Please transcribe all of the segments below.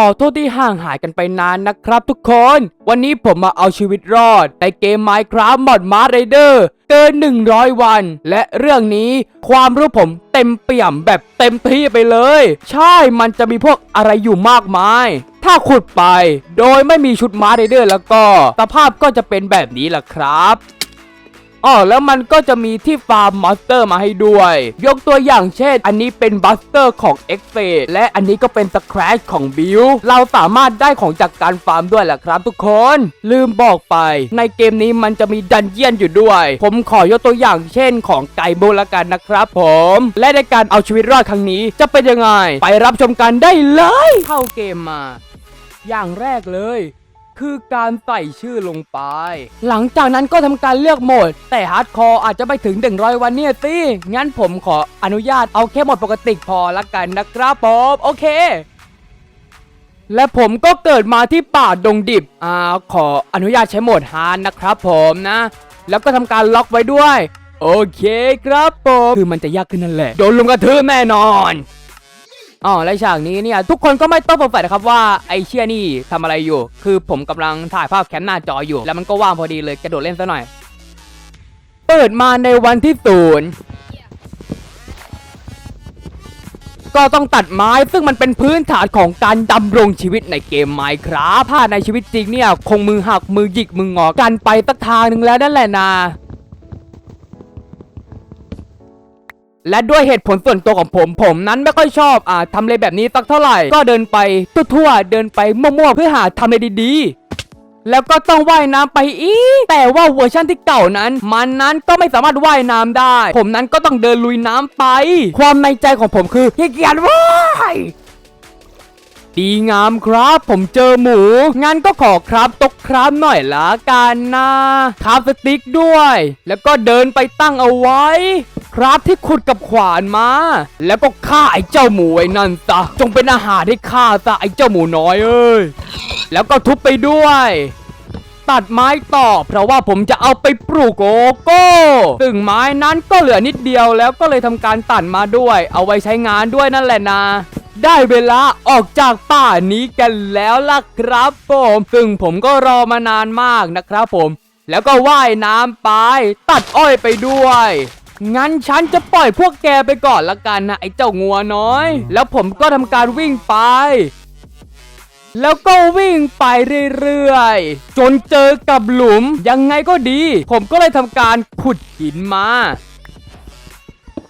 ขอโทษที่ห่างหายกันไปนานนะครับทุกคน วันนี้ผมมาเอาชีวิตรอดในเกม Minecraft มอดมาร์ไรเดอร์เกิน 100 วัน และเรื่องนี้ความรู้ผมเต็มเปี่ยมแบบเต็มที่ไปเลย ใช่มันจะมีพวกอะไรอยู่มากมาย ถ้าขุดไป โดยไม่มีชุดมาร์เดอร์แล้วก็สภาพก็จะเป็นแบบนี้แหละครับ อ๋อแล้วมันก็จะมีที่ฟาร์มมอนสเตอร์มาให้ด้วย ยกตัวอย่างเช่น อันนี้เป็นบัสเตอร์ของ x f a และอันนี้ก็เป็นสคร t ชของบิลเราสามารถได้ของจากการฟาร์มด้วยแหละครับทุกคน ลืมบอกไป ในเกมนี้มันจะมีดันเจียนอยู่ด้วย ผมขอยกตัวอย่างเช่นของไก่โบละกันนะครับผม และในการเอาชีวิตรอดครั้งนี้จะเป็นยังไง ไปรับชมกันได้เลย เข้าเกมมา อย่างแรกเลย คือการใส่ชื่อลงไป หลังจากนั้นก็ทำการเลือกโหมด แต่ฮาร์ดคอร์อาจจะไปถึง 100 วันเนี่ยสิ งั้นผมขออนุญาตเอาแค่โหมดปกติพอละกันนะครับผมโอเคและผมก็เกิดมาที่ป่าดงดิบ อ่า ขออนุญาตใช้โหมดฮาร์ดนะครับผมนะ แล้วก็ทำการล็อกไว้ด้วย โอเคครับผม คือมันจะยากขึ้นนั่นแหละ โดนลุมกระทืบแน่นอน อ๋อและฉากนี้เนี่ยทุกคนก็ไม่ต้องสงสัยนะครับว่าไอเชี่ยนี่ทำอะไรอยู่ คือผมกำลังถ่ายภาพแคมหน้าจออยู่ แล้วมันก็ว่างพอดีเลยกระโดดเล่นซะหน่อย เปิดมาในวันที่ศูนย์ก็ต้องตัดไม้ซึ่งมันเป็นพื้นฐานของการดำรงชีวิตในเกมไมครับถ้าในชีวิตจริงเนี่ย คงมือหักมือหยิกมืองอกันไปสักทางหนึ่งแล้วนั่นแหละนะ และด้วยเหตุผลส่วนตัวของผม ผมนั้นไม่ค่อยชอบอ่าทำเลแบบนี้สักเท่าไหร่ ก็เดินไปทั่วๆเดินไปมั่วๆเพื่อหาทำเลดีๆ แล้วก็ต้องว่ายน้ำไปอีกแต่ว่าเวอร์ชั่นที่เก่านั้น มันนั้นก็ไม่สามารถว่ายน้ำได้ ผมนั้นก็ต้องเดินลุยน้ำไป ความในใจของผมคือเกียจว่ายดีงามครับ ผมเจอหมู งั้นก็ขอครับตกครับหน่อยละกันนะครับสติ๊กด้วย แล้วก็เดินไปตั้งเอาไว้ ครับที่ขุดกับขวานมา แล้วก็ฆ่าไอ้เจ้าหมูไอ้นั่นซะจงเป็นอาหารให้ข้าซะไอ้เจ้าหมูน้อยเอ้ยแล้วก็ทุบไปด้วย ตัดไม้ต่อ เพราะว่าผมจะเอาไปปลูกโกโก้ซึ่งไม้นั้นก็เหลือนิดเดียวแล้วก็เลยทำการตัดมาด้วย เอาไว้ใช้งานด้วยนั่นแหละนะได้เวลาออกจากป่านี้กันแล้วล่ะครับผมซึ่งผมก็รอมานานมากนะครับผม แล้วก็ว่ายน้ำไป ตัดอ้อยไปด้วย งั้นฉันจะปล่อยพวกแกไปก่อนละกันนะไอ้เจ้างัวน้อย แล้วผมก็ทำการวิ่งไป แล้วก็วิ่งไปเรื่อยๆ จนเจอกับหลุมยังไงก็ดี ผมก็เลยทำการขุดหินมา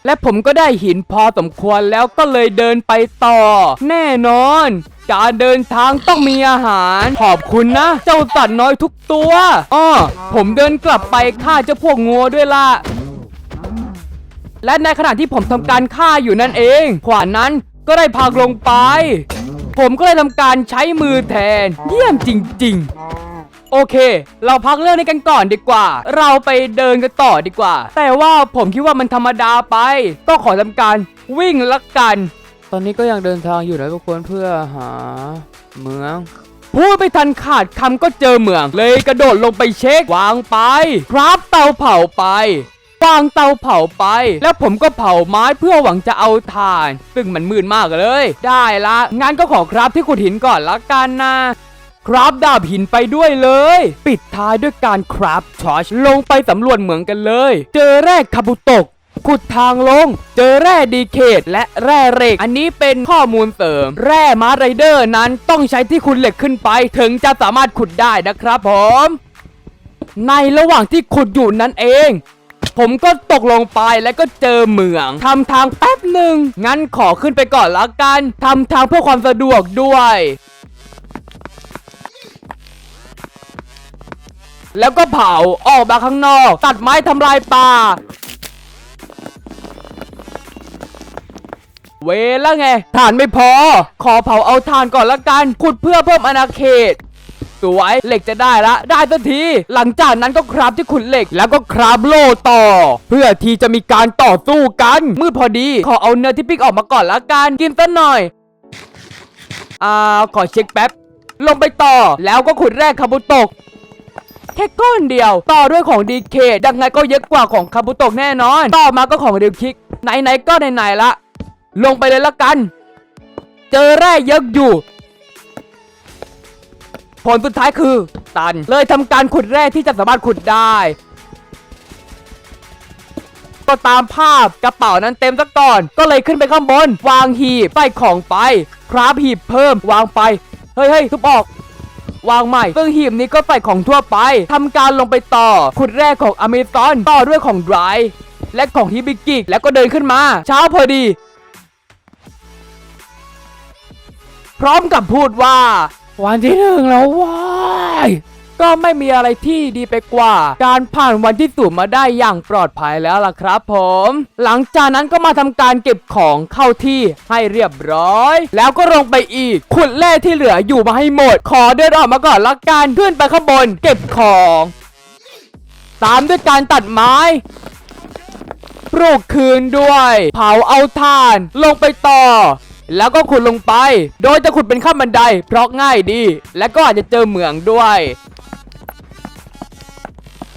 และผมก็ได้หินพอสมควรแล้วก็เลยเดินไปต่อ แน่นอน การเดินทางต้องมีอาหาร ขอบคุณนะ เจ้าสัตว์น้อยทุกตัวอ้อผมเดินกลับไปฆ่าเจ้าพวกงัวด้วยล่ะ และในขณะที่ผมทำการฆ่าอยู่นั่นเอง ขวานนั้นก็ได้พังลงไป ผมก็เลยทำการใช้มือแทน เยี่ยมจริง ๆ โอเค เราพักเรื่องนี้กันก่อนดีกว่า เราไปเดินกันต่อดีกว่า แต่ว่าผมคิดว่ามันธรรมดาไป ก็ขอทำการวิ่งละกัน ตอนนี้ก็ยังเดินทางอยู่นะทุกคนเพื่อหาเมืองพูดไปทันขาดคำก็เจอเมือง เลยกระโดดลงไปเช็ควางไป ครับเตาเผาไป วางเตาเผาไป แล้วผมก็เผาไม้เพื่อหวังจะเอาถ่าน ซึ่งมันมืดมากเลย ได้ละงั้นก็ขอครับที่ขุดหินก่อนละกันนะครับดาบหินไปด้วยเลย ปิดท้ายด้วยการครับทอชลงไปสำรวจเหมืองกันเลย เจอแร่คาบุตกขุดทางลง เจอแร่ดีเคทและแร่เหล็ก อันนี้เป็นข้อมูลเสริม แร่มาไรเดอร์นั้นต้องใช้ที่คุณเหล็กขึ้นไป ถึงจะสามารถขุดได้นะครับผม ในระหว่างที่ขุดอยู่นั่นเอง ผมก็ตกลงไปแล้วก็เจอเหมืองทำทางแป๊บหนึ่งงั้นขอขึ้นไปก่อนละกันทำทางเพื่อความสะดวกด้วยแล้วก็เผาออกมาข้างนอก ตัดไม้ทำลายป่า เวแล้วไง ฐานไม่พอ ขอเผาเอาฐานก่อนละกัน ขุดเพื่อเพิ่มอาณาเขต วยเหล็กจะได้ละ ได้สักที หลังจากนั้นก็คราบที่ขุดเหล็กแล้วก็คราบโล่ต่อ เพื่อที่จะมีการต่อสู้กัน มืดพอดี ขอเอาเนื้อที่ปิ้งออกมาก่อนละกันกินสักหน่อยอ่าขอเช็คแป๊บลงไปต่อแล้วก็ขุดแร่คาบุตกแค่ก้อนเดียว ต่อด้วยของดีเคยังไงก็เยอะกว่าของคาบุตกแน่นอน ต่อมาก็ของเรียวคิก ไหนๆก็ไหนๆละ ลงไปเลยละกัน เจอแร่เยอะอยู่ ผลสุดท้ายคือ ตัน เลยทำการขุดแร่ที่จะสามารถขุดได้ ก็ตามภาพกระเป๋านั้นเต็มซะก่อน ก็เลยขึ้นไปข้างบน วางหีบใส่ของไป คราฟหีบเพิ่มวางไป เฮ้ยเฮ้ยทุบออกวางใหม่ซึ่งหีบนี้ก็ใส่ของทั่วไปทำการลงไปต่อ ขุดแรกของอเมซอนต่อด้วยของไดรและของฮิบิกิแล้วก็เดินขึ้นมา เช้าพอดี พร้อมกับพูดว่า วันที่หนึ่งแล้วว้ายก็ไม่มีอะไรที่ดีไปกว่า การผ่านวันที่สูงมาได้อย่างปลอดภัยแล้วล่ะครับผม หลังจากนั้นก็มาทำการเก็บของเข้าที่ให้เรียบร้อย แล้วก็ลงไปอีก ขุดแร่ที่เหลืออยู่มาให้หมด ขอเดินออกมาก่อนละกันขึ้นไปข้างบน เก็บของ ตามด้วยการตัดไม้ปลูกคืนด้วย เผาเอาถ่าน ลงไปต่อ แล้วก็ขุดลงไป โดยจะขุดเป็นขั้นบันได เพราะง่ายดี และก็อาจจะเจอเหมืองด้วย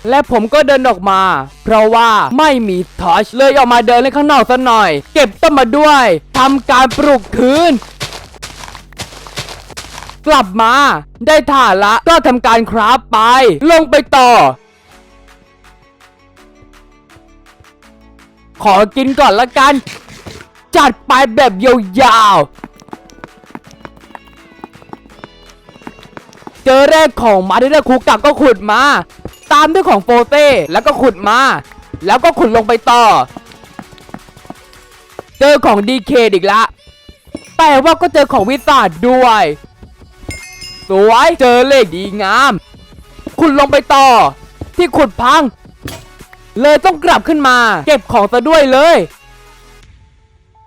และผมก็เดินออกมา เพราะว่าไม่มีทอชเลยออกมาเดินเล่นข้างนอกสักหน่อย เก็บต้นมาด้วยทำการปลูกคืนกลับมา ได้ถ่านละก็ทำการคราฟไป ลงไปต่อ ขอกินก่อนละกัน จัดไปแบบยาวๆ เจอแรกของมาที่เลือกคูกักก็ขุดมา ตามด้วยของโฟเต้แล้วก็ขุดมา แล้วก็ขุดลงไปต่อ เจอของดีเคอีกละ แต่ว่าก็เจอของวิสาดด้วย สวยเจอเลขดีงาม ขุดลงไปต่อ ที่ขุดพัง เลยต้องกลับขึ้นมา เก็บของซะด้วยเลย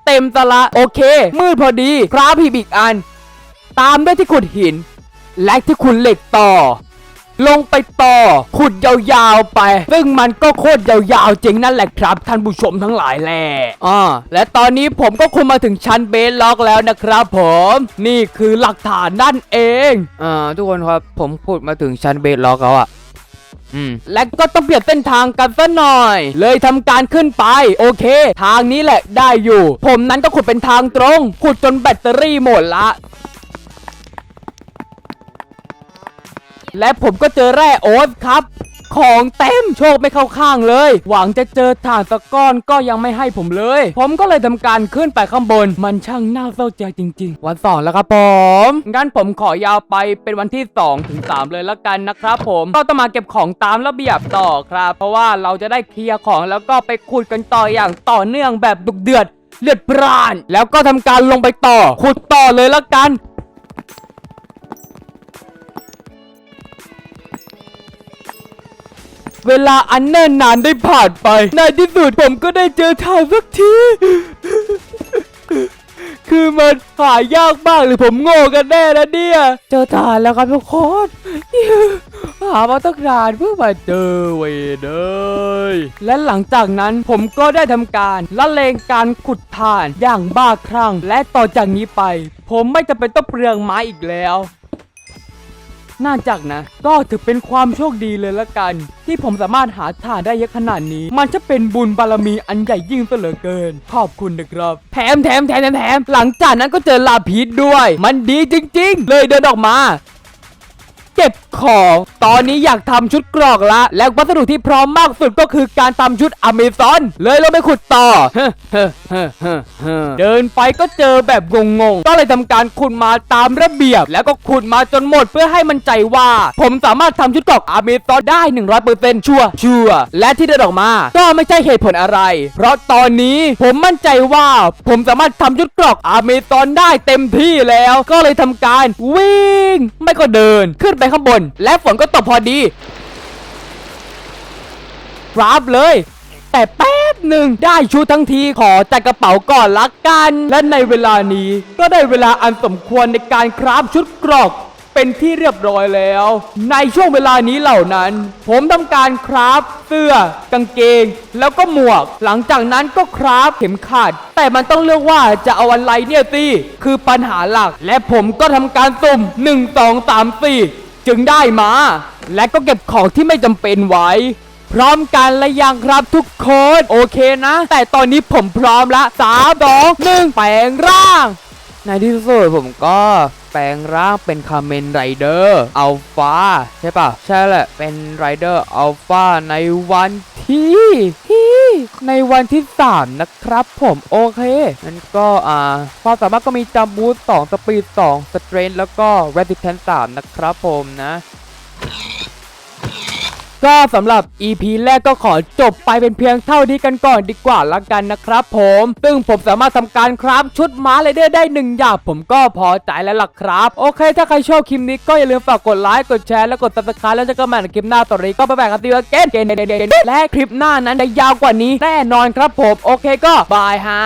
เต็มตะละ โอเค มืดพอดีคราฟหีบอีกอัน ตามด้วยที่ขุดหิน และที่ขุดเหล็กต่อ ลงไปต่อ ขุดยาวๆไป ซึ่งมันก็โคตรยาวๆจริงนั่นแหละครับ ท่านผู้ชมทั้งหลายแหละอ่าและตอนนี้ผมก็คุมมาถึงชั้นเบสล็อกแล้วนะครับผม นี่คือหลักฐานนั่นเองอ่าทุกคนครับผมขุดมาถึงชั้นเบสล็อกแล้วอะอืม และก็ต้องเปลี่ยนเส้นทางกันซะหน่อย เลยทำการขึ้นไป โอเค ทางนี้แหละได้อยู่ ผมนั้นก็ขุดเป็นทางตรง ขุดจนแบตเตอรี่หมดละและผมก็เจอแร่โอ๊ตครับ ของเต็มโชคไม่เข้าข้างเลย หวังจะเจอถ่านสกก้อนก็ยังไม่ให้ผมเลย ผมก็เลยทำการขึ้นไปข้างบน มันช่างน่าเศร้าใจจริง ๆ วันสองแล้วครับผม งั้นผมขอยาวไปเป็นวันที่2ถึง3เลยละกันนะครับผมก็ต้องมาเก็บของตามระเบียบต่อครับ เพราะว่าเราจะได้เคลียร์ของแล้วก็ไปขุดกันต่ออย่างต่อเนื่องแบบดุเดือดเลือดพร่าน แล้วก็ทำการลงไปต่อขุดต่อเลยละกัน เวลาอันเนิ่นนานได้ผ่านไป ในที่สุดผมก็ได้เจอทางสักที คือมันหายากมากหรือผมโง่กันแน่นะเนี่ย เจอทานแล้วครับทุกคนหามาตั้งนานเพื่อมาเจอเวยเดยและหลังจากนั้นผมก็ได้ทำการละเลงการขุดถ่านอย่างบ้าคลั่งและต่อจากนี้ไป ผมไม่จะเป็นต้องเปลืองไม้อีกแล้ว น่าจักนะ ก็ถือเป็นความโชคดีเลยละกัน ที่ผมสามารถหาถ่านได้เยอะขนาดนี้ มันจะเป็นบุญบารมีอันใหญ่ยิ่งเหลือเกิน ขอบคุณนะครับแถมแถมแถมแถมแถมหลังจากนั้นก็เจอลาพีดด้วย มันดีจริง ๆ เลยเดินออกมา เก็บของ ตอนนี้อยากทำชุดกรอกละ และวัสดุที่พร้อมมากสุดก็คือการทำชุดอเมซอน เลยเราไปขุดต่อ เดินไปก็เจอแบบงงๆ ก็เลยทำการขุดมาตามระเบียบ แล้วก็ขุดมาจนหมดเพื่อให้มันใจว่า ผมสามารถทำชุดกรอกอเมซอนได้ 100%ชัวร์ชัวร์และที่เดินออกมา ก็ไม่ใช่เหตุผลอะไร เพราะตอนนี้ผมมั่นใจว่า ผมสามารถทำชุดกรอกอเมซอนได้เต็มที่แล้ว ก็เลยทำการวิ่ง ไม่ก็เดินขึ้นไปข้างบน และฝนก็ตกพอดีครับเลย แต่แป๊บหนึ่งได้ชุดทั้งทีขอจัดกระเป๋าก่อนละกัน และในเวลานี้ก็ได้เวลาอันสมควรในการคราฟชุดเกรอกเป็นที่เรียบร้อยแล้ว ในช่วงเวลานี้เหล่านั้น ผมทำการคราฟเสื้อ กางเกง แล้วก็หมวก หลังจากนั้นก็คราฟเข็มขัด แต่มันต้องเลือกว่าจะเอาอะไรเนี่ยสิคือปัญหาหลัก และผมก็ทำการสุ่ม 1 2 3 4 จึงได้มา และก็เก็บของที่ไม่จำเป็นไว้ พร้อมกันและยังครับทุกคน โอเคนะ แต่ตอนนี้ผมพร้อมละสามสองหนึ่งแปลงร่าง ในที่สุดผมก็แปลงร่างเป็นคาเมนไรเดอร์อัลฟาใช่ปะใช่แหละ เป็นไรเดอร์อัลฟาในวันที่ที่ ในวันที่ 3 นะครับผมโอเคนั้นก็อ่าความสามารถก็มีจัมบูส2สปีด2สเตรนแล้วก็เรดิเทน3นะครับผมนะ ก็สำหรับ EP แรกก็ขอจบไปเป็นเพียงเท่านี้กันก่อนดีกว่าละกันนะครับผมซึ่งผมสามารถทำการคราฟชุดม้าไรเดอร์ได้หนึ่งอย่างผมก็พอใจแล้วล่ะครับ โอเค ถ้าใครชอบคลิปนี้ก็อย่าลืมฝากกดไลค์กดแชร์และกด subscribe แล้วจะกันใหม่ในคลิปหน้าต่อไปก็ไปแบ่งกันตีละเกนเกนและคลิปหน้านั้นจะยาวกว่านี้แน่นอนครับผมโอเคก็บายฮะ